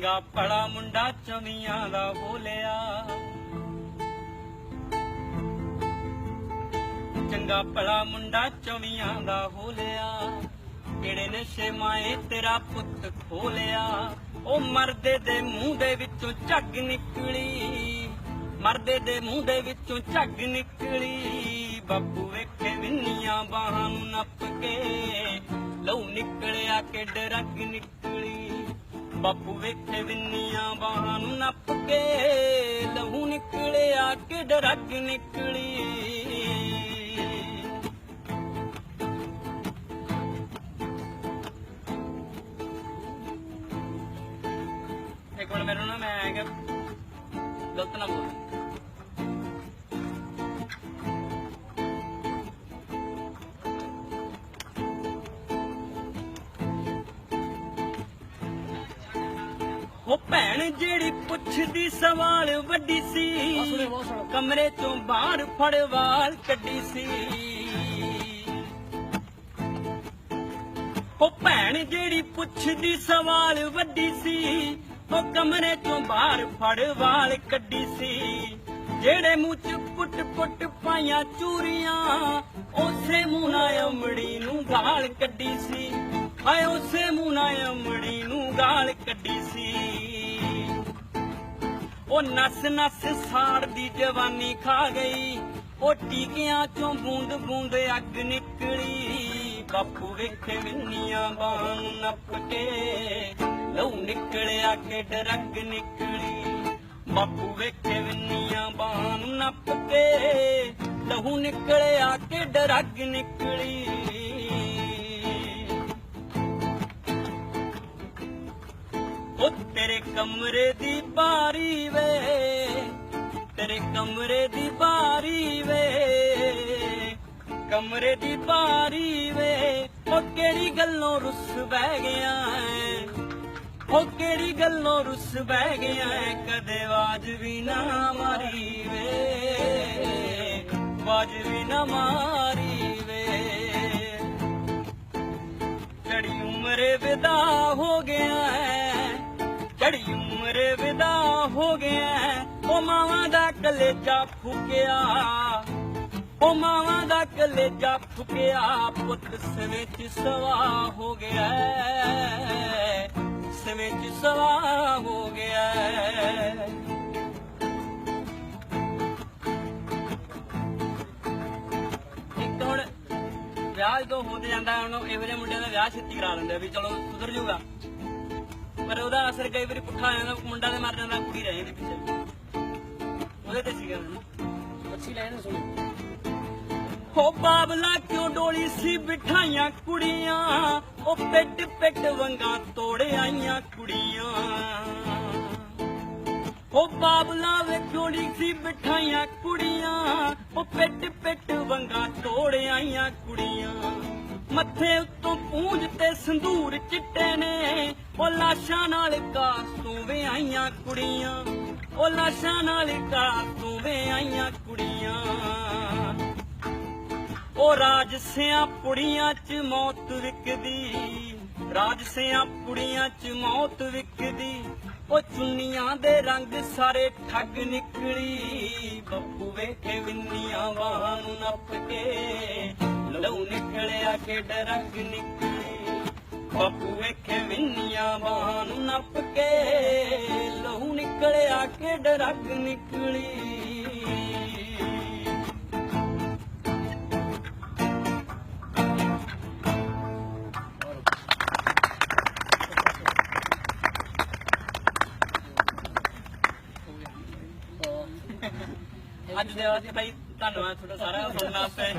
ਚੰਗਾ ਭਲਾ ਮੁੰਡਾ ਚਵੀਆਂ ਦਾ ਬੋਲਿਆ। ਚੰਗਾ ਭਲਾ ਮੁੰਡਾ ਚਵੀਆਂ ਦਾ ਹੋਲਿਆ ਕਿਹੜੇ ਨਸ਼ੇ ਮਾਏ ਤੇਰਾ ਪੁੱਤ ਖੋਲਿਆ। ਉਹ ਮਰਦੇ ਦੇ ਮੂੰਹ ਦੇ ਵਿੱਚੋਂ ਝੱਗ ਨਿਕਲੀ। ਮਰਦੇ ਦੇ ਮੂੰਹ ਦੇ ਵਿੱਚੋਂ ਝੱਗ ਨਿਕਲੀ। ਬਾਪੂ ਵੇਖੇ ਵਿੰਨੀਆਂ ਬਾਹਾਂ ਨੂੰ ਨੱਪ ਕੇ, ਲਹੂ ਨਿਕਲਿਆ ਕਿ ਡਰਗ ਨਿਕਲੀ। ਬਾਪੂ ਵੇਖੇ ਵਿੰਨੀਆਂ ਬਾਹਾਂ ਨੂੰ ਨੱਪ ਕੇ ਲਹੂ ਨਿਕਲਿਆ ਕਿ ਡਰੱਗ ਨਿਕਲੀ। ਇੱਕ ਵਾਰ ਮੈਨੂੰ ਨਾ ਮੈਂ ਆਏਗਾ ਗਲਤ ਨਾ ਬੋਲ ਉਹ ਭੈਣ ਜਿਹੜੀ ਪੁੱਛਦੀ ਸਵਾਲ ਵੱਡੀ ਸੀ ਕਮਰੇ ਚੋਂ ਬਾਹਰ ਫੜਵਾਲ ਕੱਢੀ ਸੀ। ਉਹ ਭੈਣ ਜਿਹੜੀ ਪੁੱਛਦੀ ਸਵਾਲ ਵੱਡੀ ਸੀ ਉਹ ਕਮਰੇ ਚੋਂ ਬਾਹਰ ਫੜ ਵਾਲ ਕੱਢੀ ਸੀ। ਜਿਹੜੇ ਮੂੰਹ ਚ ਪੁੱਟ ਪੁੱਟ ਪਾਈਆਂ ਚੂਰੀਆਂ ਉਸੇ ਮੂੰਹ ਨਾਲ ਅਮੜੀ ਨੂੰ ਗਾਲ ਕੱਢੀ ਸੀ। ਹਾਏ ਉਸੇ ਮੂੰਹ ਅਮੜੀ ਨੂੰ ਗਾਲ ਕੱਢੀ ਸੀ। ਉਹ ਨਸ ਨਸ ਸਾੜ ਦੀ ਜਵਾਨੀ ਖਾ ਗਈ। ਉਹ ਟੀਕਿਆਂ ਚੋਂ ਬੂੰਦ ਬੂੰਦ ਅੱਗ ਨਿਕਲੀ। ਬਾਪੂ ਵੇਖੇ ਵਿੰਨੀਆਂ ਬਾਹਾਂ ਨੂੰ ਨੱਪ ਕੇ ਲਹੂ ਨਿਕਲਿਆ ਕਿ ਡਰਗ ਨਿਕਲੀ। ਬਾਪੂ ਵੇਖੇ ਵਿੰਨੀਆਂ ਬਾਹਾਂ ਨੂੰ ਨੱਪ ਕੇ ਲਹੂ ਨਿਕਲਿਆ ਕਿ ਡਰਗ ਨਿਕਲੀ। ਤੇਰੇ ਕਮਰੇ ਦੀ ਬਾਰੀ ਵੇ, ਤੇਰੇ ਕਮਰੇ ਦੀ ਬਾਰੀ ਵੇ, ਕਮਰੇ ਦੀ ਬਾਰੀ ਵੇ। ਉਹ ਕਿਹੜੀ ਗੱਲੋਂ ਰੁੱਸ ਬਹਿ ਗਿਆ ਐ? ਉਹ ਕਿਹੜੀ ਗੱਲੋਂ ਰੁੱਸ ਬਹਿ ਗਿਆ ਹੈ ਕਦੇ ਆਵਾਜ਼ ਵੀ ਨਾ ਮਾਰੀ ਵੇ ਆਵਾਜ਼ ਵੀ ਨਾ ਮਾਰੀ ਵੇ ਚੜੀ ਉਮਰੇ ਵਿਦਾ ਹੋ ਗਿਆ ਹੈ ਮਾਵਾਂ ਦਾ ਕਲੇਜਾ ਫੁਕਿਆ, ਉਹ ਮਾਵਾਂ ਦਾ ਕਲੇਜਾ ਫੁਕਿਆ, ਪੁੱਤ ਸਵੇ ਚ ਸਵਾ ਹੋ ਗਿਆ ਹੈ। ਚ ਸਵਾ ਹੋ ਗਿਆ ਇੱਕ ਹੁਣ ਵਿਆਹ ਜਦੋਂ ਹੋ ਜਾਂਦਾ, ਹੁਣ ਇਹੋ ਜਿਹੇ ਮੁੰਡਿਆਂ ਦਾ ਵਿਆਹ ਛੇਤੀ ਕਰਾ ਲੈਂਦੇ ਵੀ ਚਲੋ ਸੁਧਰ ਜਾਊਗਾ ਪਰ ਉਹਦਾ ਅਸਰ ਕਈ ਵਾਰੀ ਪੁੱਠਾ ਆ ਜਾਂਦਾ, ਮੁੰਡਾ ਤੇ ਮਰ ਜਾਂਦਾ, ਕੁੜੀ ਰਹਿ ਜਾਂਦੀ ਪਿੱਛੇ ਉਹਦੇ ਤੇ ਸੀਗਾ ਅੱਛੀ ਲਾਈਨ ਸੁਣੋ ਹੋ ਬਾਬਲਾ ਕਿਉਂ ਡੋਲੀ ਸੀ ਬਿਠਾਈਆਂ ਕੁੜੀਆਂ? ਉਹ ਪਿੱਟ ਪਿੱਟ ਵੰਗਾ ਤੋੜ ਆਈਆਂ ਕੁੜੀਆਂ। ਉਹ ਬਾਬਲਾ ਵੇਖੋੜੀ ਸੀ ਬਿਠਾਈਆਂ ਕੁੜੀਆਂ? ਉਹ ਪਿੱਟ ਪਿੱਟ ਵੰਗਾ ਤੋੜ ਆਈਆਂ ਕੁੜੀਆਂ। ਮੱਥੇ ਉੱਤੋਂ ਪੂੰਝ ਤੇ ਸੰਧੂਰ ਚਿੱਟੇ ਨੇ। ਉਹ ਲਾਸ਼ਾਂ ਨਾਲ ਕਾਸੋਂ ਵੇ ਆਈਆਂ ਕੁੜੀਆਂ। ਉਹ ਲਾਸ਼ਾਂ ਨਾਲ ਕਾਸੋਂ ਵੇ ਆਈਆਂ ਕੁੜੀਆਂ। ਉਹ ਰਾਜਸਿਆਂ ਪੁੜੀਆਂ 'ਚ ਮੌਤ ਵਿਕਦੀ ਰਾਜਸਿਆਂ ਪੁੜੀਆਂ 'ਚ ਮੌਤ ਵਿਕਦੀ। ਉਹ ਚੁੰਨੀਆਂ ਦੇ ਰੰਗ ਸਾਰੇ ਠੱਗ ਨਿਕਲੀ, ਬੱਬੂ ਵੇਖੇ ਵਿੰਨੀਆਂ ਵਾਂ ਨੂੰ ਨੱਪ ਕੇ। ਲਹੂ ਨਿਕਲਿਆ ਕਿ ਡਰਗ ਨਿਕਲੀ, ਬੱਬੂ ਵੇਖੇ ਵਿੰਨੀਆਂ ਵਾਂ ਨੂੰ ਨੱਪ ਕੇ। ਨਿਕਲਿਆ ਕਿ ਡਰਗ ਨਿਕਲੀ। ਅੱਜ ਦੇ ਵਾਸਤੇ ਭਾਈ ਧੰਨਵਾਦ ਤੁਹਾਡਾ ਸਾਰਾ ਸੁਣਨ ਵਾਸਤੇ